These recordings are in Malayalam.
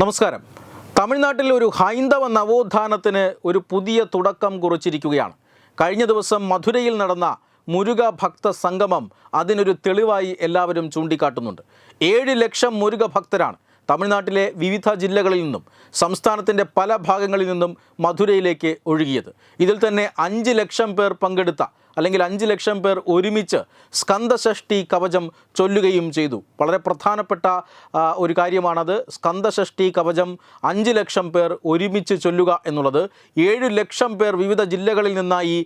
നമസ്കാരം. തമിഴ്നാട്ടിൽ ഒരു ഹൈന്ദവ നവോത്ഥാനത്തിന് ഒരു പുതിയ തുടക്കം കുറിച്ചിരിക്കുകയാണ്. കഴിഞ്ഞ ദിവസം മധുരയിൽ നടന്ന മുരുക ഭക്ത സംഗമം അതിനൊരു തെളിവായി എല്ലാവരും ചൂണ്ടിക്കാട്ടുന്നുണ്ട്. ഏഴ് ലക്ഷം മുരുക ഭക്തരാണ് തമിഴ്നാട്ടിലെ വിവിധ ജില്ലകളിൽ നിന്നും സംസ്ഥാനത്തിന്റെ പല ഭാഗങ്ങളിൽ നിന്നും മധുരയിലേക്ക് ഒഴുകിയത്. ഇതിൽ തന്നെ അഞ്ച് ലക്ഷം പേർ പങ്കെടുത്ത അല്ലെങ്കിൽ അഞ്ച് ലക്ഷം പേർ ഒരുമിച്ച് സ്കന്ദഷഷ്ടി കവചം ചൊല്ലുകയും ചെയ്തു. വളരെ പ്രധാനപ്പെട്ട ഒരു കാര്യമാണത്. സ്കന്ദഷഷ്ടി കവചം അഞ്ച് ലക്ഷം പേർ ഒരുമിച്ച് ചൊല്ലുക എന്നുള്ളത്. ഏഴ് ലക്ഷം പേർ വിവിധ ജില്ലകളിൽ നിന്നായി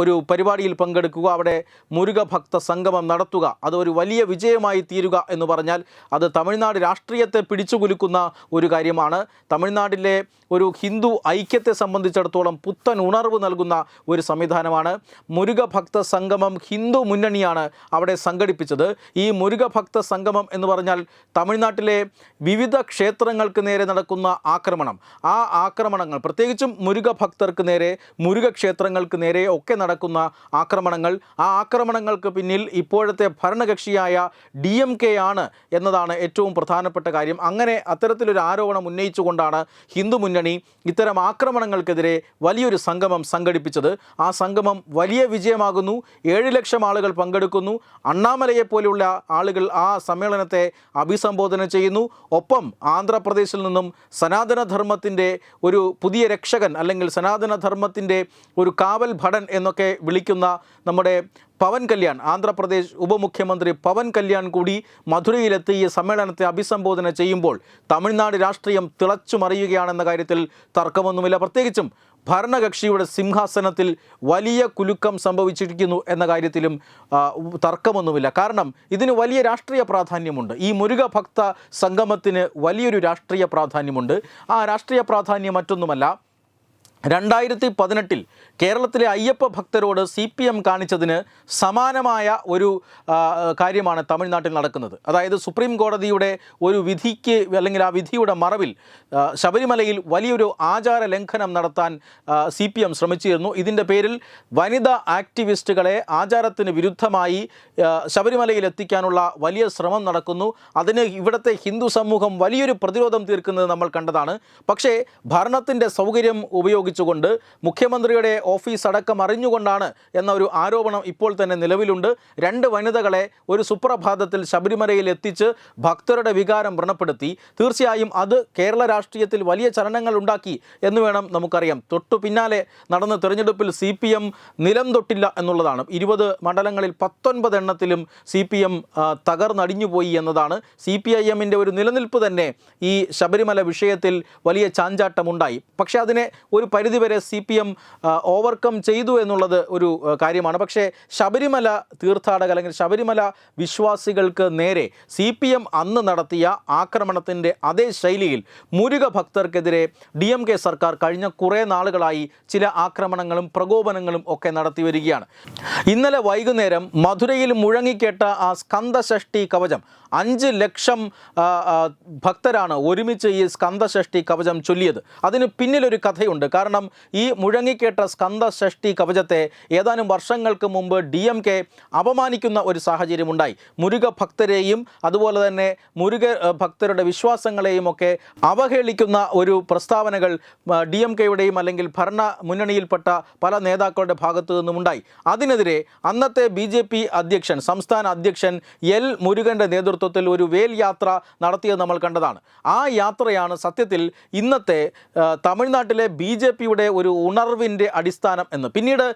ഒരു പരിപാടിയിൽ പങ്കെടുക്കുക അവിടെ മുരുക ഭക്ത സംഗമം നടത്തുക. അത് ഒരു വലിയ വിജയമായി തീരുക എന്ന് പറഞ്ഞാൽ അത് തമിഴ്നാട് രാഷ്ട്രീയത്തെ പിടിച്ചുകുലുക്കുന്ന ഒരു കാര്യമാണ്. തമിഴ്നാട്ടിലെ ഒരു ഹിന്ദു ഐക്യത്തെ സംബന്ധിച്ചിടത്തോളം പുത്തൻ ഉണർവ് നൽകുന്ന ഒരു സംവിധാനമാണ്. മുരുക ഭക്ത സംഗമം ഹിന്ദു മുന്നണിയാണ് അവിടെ സംഘടിപ്പിച്ചത്. ഈ മുരുകഭക്ത സംഗമം എന്ന് പറഞ്ഞാൽ തമിഴ്നാട്ടിലെ വിവിധ ക്ഷേത്രങ്ങൾക്ക് നേരെ നടക്കുന്ന ആക്രമണം. ആ ആക്രമണങ്ങൾ പ്രത്യേകിച്ചും മുരുകഭക്തർക്ക് നേരെ മുരുക ക്ഷേത്രങ്ങൾക്ക് നേരെ ഒക്കെ നടക്കുന്ന ആക്രമണങ്ങൾ. ആ ആക്രമണങ്ങൾക്ക് പിന്നിൽ ഇപ്പോഴത്തെ ഭരണകക്ഷിയായ ഡി എം കെ ആണ് എന്നതാണ് ഏറ്റവും പ്രധാനപ്പെട്ട കാര്യം. അങ്ങനെ അത്തരത്തിലൊരു ആരോപണം ഉന്നയിച്ചുകൊണ്ടാണ് ഹിന്ദു മുന്നണി ഇത്തരം ആക്രമണങ്ങൾക്കെതിരെ വലിയൊരു സംഗമം സംഘടിപ്പിച്ചത്. ആ സംഗമം വലിയ വിജയമാകുന്നു. ഏഴ് ലക്ഷം ആളുകൾ പങ്കെടുക്കുന്നു. അണ്ണാമലയെ പോലെയുള്ള ആളുകൾ ആ സമ്മേളനത്തെ അഭിസംബോധന ചെയ്യുന്നു. ഒപ്പം ആന്ധ്രാപ്രദേശിൽ നിന്നും സനാതനധർമ്മത്തിന്റെ ഒരു പുതിയ രക്ഷകൻ അല്ലെങ്കിൽ സനാതനധർമ്മത്തിന്റെ ഒരു കാവൽ ഭടൻ എന്നൊക്കെ വിളിക്കുന്ന നമ്മുടെ പവൻ കല്യാൺ ആന്ധ്രാപ്രദേശ് ഉപമുഖ്യമന്ത്രി പവൻ കല്യാൺ കൂടി മധുരയിലെത്തി ഈ സമ്മേളനത്തെ അഭിസംബോധന ചെയ്യുമ്പോൾ തമിഴ്നാട് രാഷ്ട്രീയം തിളച്ചു മറിയുകയാണെന്ന കാര്യത്തിൽ തർക്കമൊന്നുമില്ല. പ്രത്യേകിച്ചും ഭരണകക്ഷിയുടെ സിംഹാസനത്തിൽ വലിയ കുലുക്കം സംഭവിച്ചിരിക്കുന്നു എന്ന കാര്യത്തിലും തർക്കമൊന്നുമില്ല. കാരണം ഇതിന് വലിയ രാഷ്ട്രീയ പ്രാധാന്യമുണ്ട്. ഈ മുരുക ഭക്ത സംഗമത്തിന് വലിയൊരു രാഷ്ട്രീയ പ്രാധാന്യമുണ്ട്. ആ രാഷ്ട്രീയ പ്രാധാന്യം മറ്റൊന്നുമല്ല. രണ്ടായിരത്തി പതിനെട്ടിൽ കേരളത്തിലെ അയ്യപ്പ ഭക്തരോട് സി പി എം കാണിച്ചതിന് സമാനമായ ഒരു കാര്യമാണ് തമിഴ്നാട്ടിൽ നടക്കുന്നത്. അതായത് സുപ്രീം കോടതിയുടെ ഒരു വിധിക്ക് അല്ലെങ്കിൽ ആ വിധിയുടെ മറവിൽ ശബരിമലയിൽ വലിയൊരു ആചാര ലംഘനം നടത്താൻ സി പി എം ശ്രമിച്ചിരുന്നു. ഇതിന്റെ പേരിൽ വനിതാ ആക്ടിവിസ്റ്റുകളെ ആചാരത്തിന് വിരുദ്ധമായി ശബരിമലയിൽ എത്തിക്കാനുള്ള വലിയ ശ്രമം നടക്കുന്നു. അതിന് ഇവിടുത്തെ ഹിന്ദു സമൂഹം വലിയൊരു പ്രതിരോധം തീർക്കുന്നത് നമ്മൾ കണ്ടതാണ്. പക്ഷേ ഭരണത്തിന്റെ സൗകര്യം ഉപയോഗിച്ചുകൊണ്ട് മുഖ്യമന്ത്രിയുടെ ഓഫീസ് അടക്കം അറിഞ്ഞുകൊണ്ടാണ് എന്ന ഒരു ആരോപണം ഇപ്പോൾ തന്നെ നിലവിലുണ്ട്. രണ്ട് വനിതകളെ ഒരു സുപ്രഭാതത്തിൽ ശബരിമലയിൽ എത്തിച്ച് ഭക്തരുടെ വികാരം വ്രണപ്പെടുത്തി. തീർച്ചയായും അത് കേരള രാഷ്ട്രീയത്തിൽ വലിയ ചലനങ്ങൾ ഉണ്ടാക്കി എന്ന് വേണം നമുക്കറിയാം. തൊട്ടു പിന്നാലെ നടന്ന തെരഞ്ഞെടുപ്പിൽ സി പി എം നിലം തൊട്ടില്ല എന്നുള്ളതാണ്. ഇരുപത് മണ്ഡലങ്ങളിൽ പത്തൊൻപത് എണ്ണത്തിലും സി പി എം തകർന്നടിഞ്ഞുപോയി എന്നതാണ്. സി പി ഐ എമ്മിന്റെ ഒരു നിലനിൽപ്പ് തന്നെ ഈ ശബരിമല വിഷയത്തിൽ വലിയ ചാഞ്ചാട്ടമുണ്ടായി. പക്ഷേ അതിനെ ഒരു പരിധിവരെ സി പി എം ഓവർകം ചെയ്തു എന്നുള്ളത് ഒരു കാര്യമാണ്. പക്ഷേ ശബരിമല തീർത്ഥാടക അല്ലെങ്കിൽ ശബരിമല വിശ്വാസികൾക്ക് നേരെ സി പി എം അന്ന് നടത്തിയ ആക്രമണത്തിന്റെ അതേ ശൈലിയിൽ മുരുക ഭക്തർക്കെതിരെ ഡി എം കെ സർക്കാർ കഴിഞ്ഞ കുറേ നാളുകളായി ചില ആക്രമണങ്ങളും പ്രകോപനങ്ങളും ഒക്കെ നടത്തി വരികയാണ്. ഇന്നലെ വൈകുന്നേരം മധുരയിൽ മുഴങ്ങിക്കേട്ട ആ സ്കന്ദഷഷ്ടി കവചം അഞ്ച് ലക്ഷം ഭക്തരാണ് ഒരുമിച്ച് ഈ സ്കന്ദഷഷ്ടി കവചം ചൊല്ലിയത്. അതിന് പിന്നിലൊരു കഥയുണ്ട്. കാരണം ഈ മുഴങ്ങിക്കേട്ട സ്കന്ദഷഷ്ടി കവചത്തെ ഏതാനും വർഷങ്ങൾക്ക് മുമ്പ് ഡി എം കെ അപമാനിക്കുന്ന ഒരു സാഹചര്യമുണ്ടായി. മുരുക ഭക്തരെയും അതുപോലെ തന്നെ മുരുക ഭക്തരുടെ വിശ്വാസങ്ങളെയും ഒക്കെ അവഹേളിക്കുന്ന ഒരു പ്രസ്താവനകൾ ഡി എം കെയുടെയും അല്ലെങ്കിൽ ഭരണ മുന്നണിയിൽപ്പെട്ട പല നേതാക്കളുടെ ഭാഗത്തു നിന്നുമുണ്ടായി. അതിനെതിരെ അന്നത്തെ ബി ജെ പി അധ്യക്ഷൻ സംസ്ഥാന അധ്യക്ഷൻ എൽ മുരുകന്റെ നേതൃത്വത്തിൽ ഒരു വേൽ യാത്ര നടത്തിയത് നമ്മൾ കണ്ടതാണ്. ആ യാത്രയാണ് സത്യത്തിൽ ഇന്നത്തെ തമിഴ്നാട്ടിലെ ബി പിയുടെ ഒരു ഉണർവിന്റെ അടിസ്ഥാനം എന്ന്. പിന്നീട്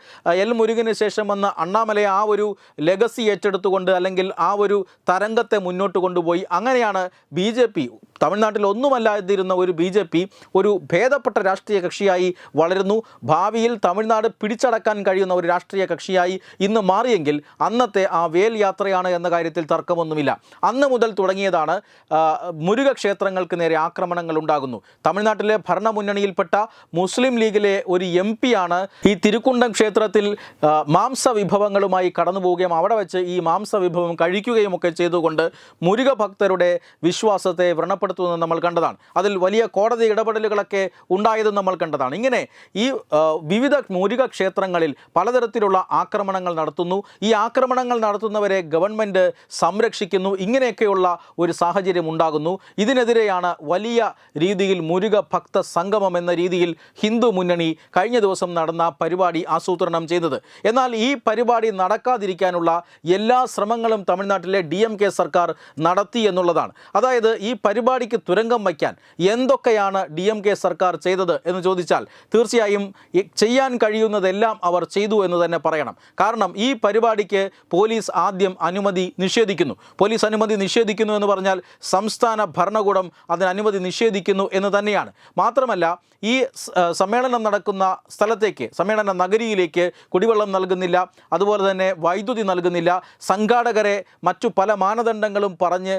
എൽ മുരുകന് ശേഷം വന്ന അണ്ണാമലയെ ആ ഒരു ലെഗസി ഏറ്റെടുത്തുകൊണ്ട് അല്ലെങ്കിൽ ആ ഒരു തരംഗത്തെ മുന്നോട്ട് കൊണ്ടുപോയി. അങ്ങനെയാണ് ബി ജെ പി തമിഴ്നാട്ടിൽ ഒന്നുമല്ലാതിരുന്ന ഒരു ബി ജെ പി ഒരു ഭേദപ്പെട്ട രാഷ്ട്രീയ കക്ഷിയായി വളരുന്നു. ഭാവിയിൽ തമിഴ്നാട് പിടിച്ചടക്കാൻ കഴിയുന്ന ഒരു രാഷ്ട്രീയ കക്ഷിയായി ഇന്ന് മാറിയെങ്കിൽ അന്നത്തെ ആ വേൽ യാത്രയാണ് എന്ന കാര്യത്തിൽ തർക്കമൊന്നുമില്ല. അന്ന് മുതൽ തുടങ്ങിയതാണ് മുരുക ക്ഷേത്രങ്ങൾക്ക് നേരെ ആക്രമണങ്ങൾ ഉണ്ടാകുന്നു. തമിഴ്നാട്ടിലെ ഭരണമുന്നണിയിൽപ്പെട്ട മുസ്ലിം മുസ്ലിം ലീഗിലെ ഒരു എം പിയാണ് ഈ തിരുക്കുണ്ടം ക്ഷേത്രത്തിൽ മാംസ വിഭവങ്ങളുമായി കടന്നു പോവുകയും അവിടെ വെച്ച് ഈ മാംസ വിഭവം കഴിക്കുകയും ഒക്കെ ചെയ്തുകൊണ്ട് മുരുക ഭക്തരുടെ വിശ്വാസത്തെ വ്രണപ്പെടുത്തുന്നത് നമ്മൾ കണ്ടതാണ്. അതിൽ വലിയ കോടതി ഇടപെടലുകളൊക്കെ ഉണ്ടായതും നമ്മൾ കണ്ടതാണ്. ഇങ്ങനെ ഈ വിവിധ മുരുക ക്ഷേത്രങ്ങളിൽ പലതരത്തിലുള്ള ആക്രമണങ്ങൾ നടത്തുന്നു. ഈ ആക്രമണങ്ങൾ നടത്തുന്നവരെ ഗവൺമെന്റ് സംരക്ഷിക്കുന്നു. ഇങ്ങനെയൊക്കെയുള്ള ഒരു സാഹചര്യം ഉണ്ടാകുന്നു. ഇതിനെതിരെയാണ് വലിയ രീതിയിൽ മുരുക ഭക്ത സംഗമം എന്ന രീതിയിൽ ഹിന്ദു മുന്നണി കഴിഞ്ഞ ദിവസം നടന്ന പരിപാടി ആസൂത്രണം ചെയ്തത്. എന്നാൽ ഈ പരിപാടി നടക്കാതിരിക്കാനുള്ള എല്ലാ ശ്രമങ്ങളും തമിഴ്നാട്ടിലെ ഡി എം കെ സർക്കാർ നടത്തി എന്നുള്ളതാണ്. അതായത് ഈ പരിപാടിക്ക് തുരങ്കം വയ്ക്കാൻ എന്തൊക്കെയാണ് ഡി എം കെ സർക്കാർ ചെയ്തത് എന്ന് ചോദിച്ചാൽ തീർച്ചയായും ചെയ്യാൻ കഴിയുന്നതെല്ലാം അവർ ചെയ്തു എന്ന് തന്നെ പറയണം. കാരണം ഈ പരിപാടിക്ക് പോലീസ് ആദ്യം അനുമതി നിഷേധിക്കുന്നു. പോലീസ് അനുമതി നിഷേധിക്കുന്നു എന്ന് പറഞ്ഞാൽ സംസ്ഥാന ഭരണകൂടം അതിന് അനുമതി നിഷേധിക്കുന്നു എന്ന് തന്നെയാണ്. മാത്രമല്ല ഈ സമ്മേളനം നടക്കുന്ന സ്ഥലത്തേക്ക് സമ്മേളന നഗരിയിലേക്ക് കുടിവെള്ളം നൽകുന്നില്ല അതുപോലെ തന്നെ വൈദ്യുതി നൽകുന്നില്ല. സംഘാടകരെ മറ്റു പല മാനദണ്ഡങ്ങളും പറഞ്ഞ്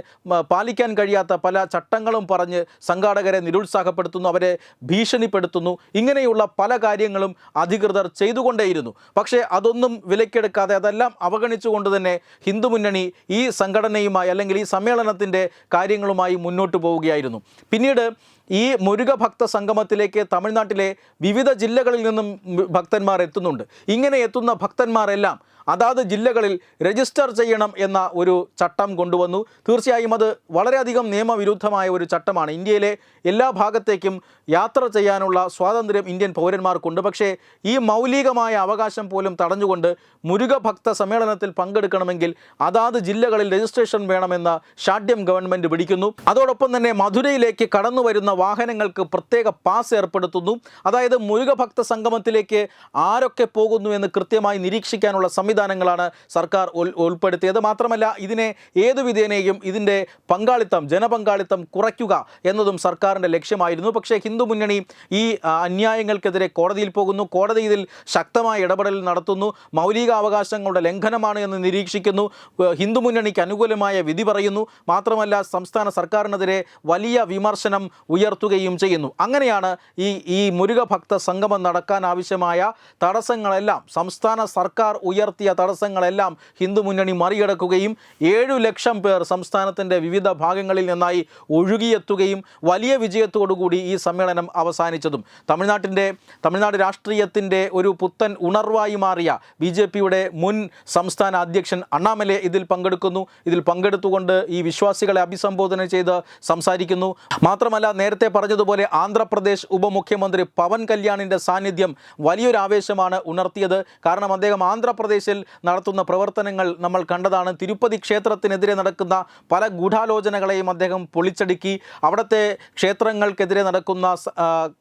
പാലിക്കാൻ കഴിയാത്ത പല ചട്ടങ്ങളും പറഞ്ഞ് സംഘാടകരെ നിരുത്സാഹപ്പെടുത്തുന്നു അവരെ ഭീഷണിപ്പെടുത്തുന്നു. ഇങ്ങനെയുള്ള പല കാര്യങ്ങളും അധികൃതർ ചെയ്തുകൊണ്ടേയിരുന്നു. പക്ഷേ അതൊന്നും വിലക്കെടുക്കാതെ അതെല്ലാം അവഗണിച്ചുകൊണ്ട് തന്നെ ഹിന്ദു മുന്നണി ഈ സംഘടനയുമായി അല്ലെങ്കിൽ ഈ സമ്മേളനത്തിന്റെ കാര്യങ്ങളുമായി മുന്നോട്ട് പോവുകയായിരുന്നു. പിന്നീട് ഈ മുരുക ഭക്ത സംഗമത്തിലേക്ക് തമിഴ്നാട്ടിലെ വിവിധ ജില്ലകളിൽ നിന്നും ഭക്തന്മാർ എത്തുന്നുണ്ട്. ഇങ്ങനെ എത്തുന്ന ഭക്തന്മാരെല്ലാം അതാത് ജില്ലകളിൽ രജിസ്റ്റർ ചെയ്യണം എന്ന ഒരു ചട്ടം കൊണ്ടുവന്നു. തീർച്ചയായും അത് വളരെയധികം നിയമവിരുദ്ധമായ ഒരു ചട്ടമാണ്. ഇന്ത്യയിലെ എല്ലാ ഭാഗത്തേക്കും യാത്ര ചെയ്യാനുള്ള സ്വാതന്ത്ര്യം ഇന്ത്യൻ പൗരന്മാർക്കുണ്ട്. പക്ഷേ ഈ മൗലികമായ അവകാശം പോലും തടഞ്ഞുകൊണ്ട് മുരുക ഭക്ത സമ്മേളനത്തിൽ പങ്കെടുക്കണമെങ്കിൽ അതാത് ജില്ലകളിൽ രജിസ്ട്രേഷൻ വേണമെന്ന ഷാഡ്യം ഗവൺമെന്റ് പിടിക്കുന്നു. അതോടൊപ്പം തന്നെ മധുരയിലേക്ക് കടന്നു വരുന്ന വാഹനങ്ങൾക്ക് പ്രത്യേക പാസ് ഏർപ്പെടുത്തുന്നു. അതായത് മുരുക ഭക്ത സംഗമത്തിലേക്ക് ആരൊക്കെ പോകുന്നു എന്ന് കൃത്യമായി നിരീക്ഷിക്കാനുള്ള സംവിധാനങ്ങളാണ് സർക്കാർ ഉൾ- ഉൾപ്പെടുത്തിയത്. മാത്രമല്ല ഇതിനെ ഏതു വിധേനയും ഇതിന്റെ പങ്കാളിത്തം ജനപങ്കാളിത്തം കുറയ്ക്കുക എന്നതും സർക്കാരിന്റെ ലക്ഷ്യമായിരുന്നു. പക്ഷേ ഹിന്ദു മുന്നണി ഈ അന്യായങ്ങൾക്കെതിരെ കോടതിയിൽ പോകുന്നു. കോടതി ഇതിൽ ശക്തമായ ഇടപെടൽ നടത്തുന്നു. മൗലികാവകാശങ്ങളുടെ ലംഘനമാണ് എന്ന് നിരീക്ഷിക്കുന്നു. ഹിന്ദു മുന്നണിക്ക് അനുകൂലമായ വിധി പറയുന്നു. മാത്രമല്ല സംസ്ഥാന സർക്കാരിനെതിരെ വലിയ വിമർശനം ഉയർത്തുകയും ചെയ്യുന്നു. അങ്ങനെയാണ് ഈ ഈ മുരുക ഭക്ത സംഗമം നടക്കാൻ ആവശ്യമായ തടസ്സങ്ങളെല്ലാം സംസ്ഥാന സർക്കാർ ഉയർത്തിയ തടസ്സങ്ങളെല്ലാം ഹിന്ദു മുന്നണി മറികടക്കുകയും ഏഴു ലക്ഷം പേർ സംസ്ഥാനത്തിന്റെ വിവിധ ഭാഗങ്ങളിൽ നിന്നായി ഒഴുകിയെത്തുകയും വലിയ വിജയത്തോടുകൂടി ഈ സമ്മേളനം അവസാനിച്ചതും. തമിഴ്നാട്ടിന്റെ തമിഴ്നാട് രാഷ്ട്രീയത്തിന്റെ ഒരു പുത്തൻ ഉണർവായി മാറിയ ബി ജെ പിയുടെ മുൻ സംസ്ഥാന അധ്യക്ഷൻ അണ്ണാമലെ ഇതിൽ പങ്കെടുക്കുന്നു. ഇതിൽ പങ്കെടുത്തുകൊണ്ട് ഈ വിശ്വാസികളെ അഭിസംബോധന ചെയ്ത് സംസാരിക്കുന്നു. മാത്രമല്ല നേരത്തെ പറഞ്ഞതുപോലെ ആന്ധ്രാപ്രദേശ് ഉപമുഖ്യമന്ത്രി പവൻ കല്യാണിന്റെ സാന്നിധ്യം വലിയൊരു ആവേശമാണ് ഉണർത്തിയത്. കാരണം അദ്ദേഹം ആന്ധ്രാപ്രദേശിൽ നടത്തുന്ന പ്രവർത്തനങ്ങൾ നമ്മൾ കണ്ടതാണ്. തിരുപ്പതി ക്ഷേത്രത്തിനെതിരെ നടക്കുന്ന പല ഗൂഢാലോചനകളെയും അദ്ദേഹം പൊളിച്ചടുക്കി. അവിടുത്തെ ക്ഷേത്രങ്ങൾക്കെതിരെ നടക്കുന്ന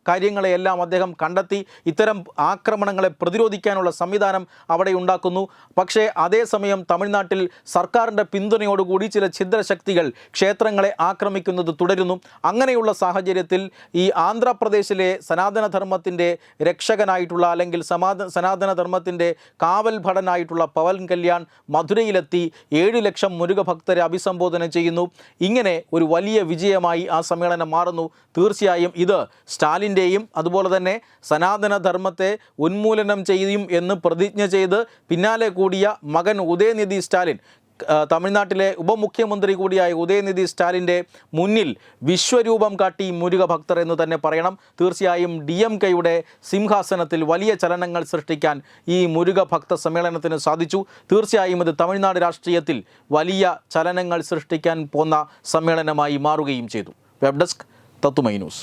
കാര്യങ്ങളെയെല്ലാം അദ്ദേഹം കണ്ടെത്തി. ഇത്തരം ആക്രമണങ്ങളെ പ്രതിരോധിക്കാനുള്ള സംവിധാനം അവിടെ ഉണ്ടാക്കുന്നു. പക്ഷേ അതേസമയം തമിഴ്നാട്ടിൽ സർക്കാരിന്റെ പിന്തുണയോടുകൂടി ചില ഛിദ്രശക്തികൾ ക്ഷേത്രങ്ങളെ ആക്രമിക്കുന്നത് തുടരുന്നു. അങ്ങനെയുള്ള സാഹചര്യത്തിൽ ഈ ആന്ധ്രാപ്രദേശിലെ സനാതനധർമ്മത്തിന്റെ രക്ഷകനായിട്ടുള്ള അല്ലെങ്കിൽ സമാധ സനാതനധർമ്മത്തിന്റെ കാവൽ ഭടനായിട്ടുള്ള പവൻ കല്യാൺ മധുരയിലെത്തി ഏഴ് ലക്ഷം മുരുക ഭക്തരെ അഭിസംബോധന ചെയ്യുന്നു. ഇങ്ങനെ ഒരു വലിയ വിജയമായി ആ സമ്മേളനം മാറുന്നു. തീർച്ചയായും ഇത് സ്റ്റാലിന്റെയും അതുപോലെ തന്നെ സനാതനധർമ്മത്തെ ഉന്മൂലനം ചെയ്യും എന്ന് പ്രതിജ്ഞ ചെയ്ത് പിന്നാലെ കൂടിയ മകൻ ഉദയനിധി സ്റ്റാലിൻ തമിഴ്നാട്ടിലെ ഉപമുഖ്യമന്ത്രി കൂടിയായ ഉദയനിധി സ്റ്റാലിന്റെ മുന്നിൽ വിശ്വരൂപം കാട്ടി മുരുക ഭക്തർ എന്ന് തന്നെ പറയണം. തീർച്ചയായും ഡി എം കെയുടെ സിംഹാസനത്തിൽ വലിയ ചലനങ്ങൾ സൃഷ്ടിക്കാൻ ഈ മുരുക ഭക്ത സമ്മേളനത്തിന് സാധിച്ചു. തീർച്ചയായും ഇത് തമിഴ്നാട് രാഷ്ട്രീയത്തിൽ വലിയ ചലനങ്ങൾ സൃഷ്ടിക്കാൻ പോന്ന സമ്മേളനമായി മാറുകയും ചെയ്തു. Web desk Thathumai news.